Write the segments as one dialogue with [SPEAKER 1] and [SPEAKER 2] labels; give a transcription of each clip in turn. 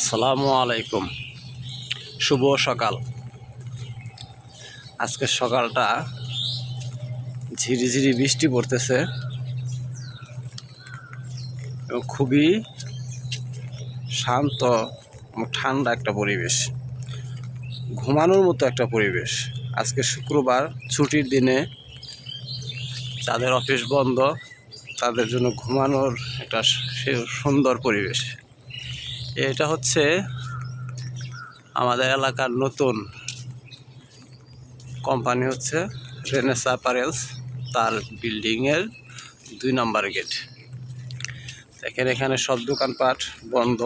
[SPEAKER 1] আসসালামু আলাইকুম। শুভ সকাল। আজকে সকালটা ঝিরিঝিরি বৃষ্টি পড়তেছে এবং খুবই শান্ত ঠান্ডা একটা পরিবেশ। ঘুমানোর মতো একটা পরিবেশ। আজকে শুক্রবার, ছুটির দিনে যাদের অফিস বন্ধ, তাদের জন্য ঘুমানোর একটা সুন্দর পরিবেশ। এটা হচ্ছে আমাদের এলাকার নতুন কোম্পানি হচ্ছে রেনেস অ্যাপারেলস তার বিল্ডিংয়ের দুই নম্বর গেট দেখেন এখানে সব দোকানপাট বন্ধ।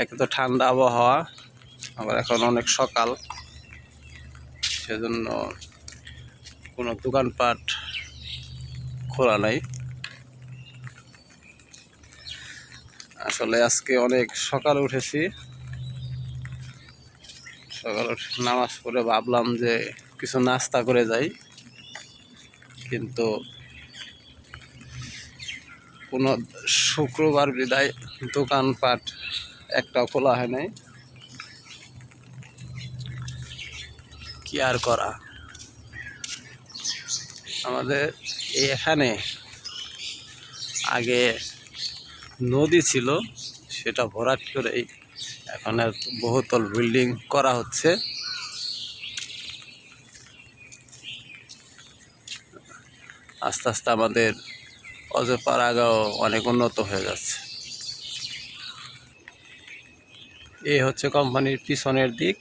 [SPEAKER 1] এক তো ঠান্ডা আবহাওয়া, আবার এখন অনেক সকাল। সেজন্য কোনো দোকানপাট খোলা নাই। আসলে আজকে অনেক সকালে উঠেছি। সকালে উঠে নামাজ পড়ে ভাবলাম যে কিছু নাস্তা করে যাই। কিন্তু কোনো শুক্রবার বিদায় দোকানপাট একটাও খোলা হয় নাই। কি আর করা? আমাদের এখানে আগে নদী ছিল, সেটা ভরাট করেই এখন আর বহুতল বিল্ডিং করা হচ্ছে। আস্তে আস্তে আমাদের অজপাড়াগাঁও অনেক উন্নত হয়ে যাচ্ছে। এই হচ্ছে কোম্পানির পিছনের দিক।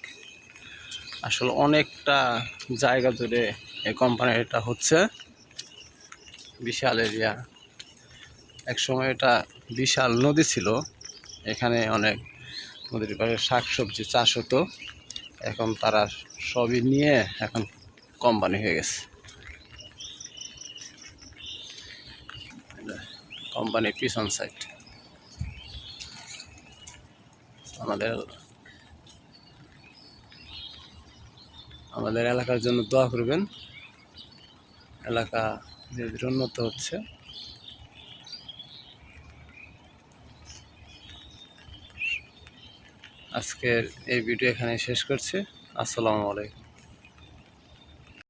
[SPEAKER 1] আসলে অনেকটা জায়গা জুড়ে এই কোম্পানিটা হচ্ছে। বিশাল এরিয়া। এক সময় এটা বিশাল নদী ছিল, এখানে অনেক নদীর পাশে শাক সবজি চাষ হতো, এখন তারা সবই নিয়ে এখন কোম্পানি হয়ে গেছে। কোম্পানির পিছন সাইড আমাদের আমাদের এলাকার জন্য দোয়া করবেন। এলাকা ধীরে ধীরে উন্নত হচ্ছে আজকের এই ভিডিও এখানে শেষ করছি। আসসালামু আলাইকুম।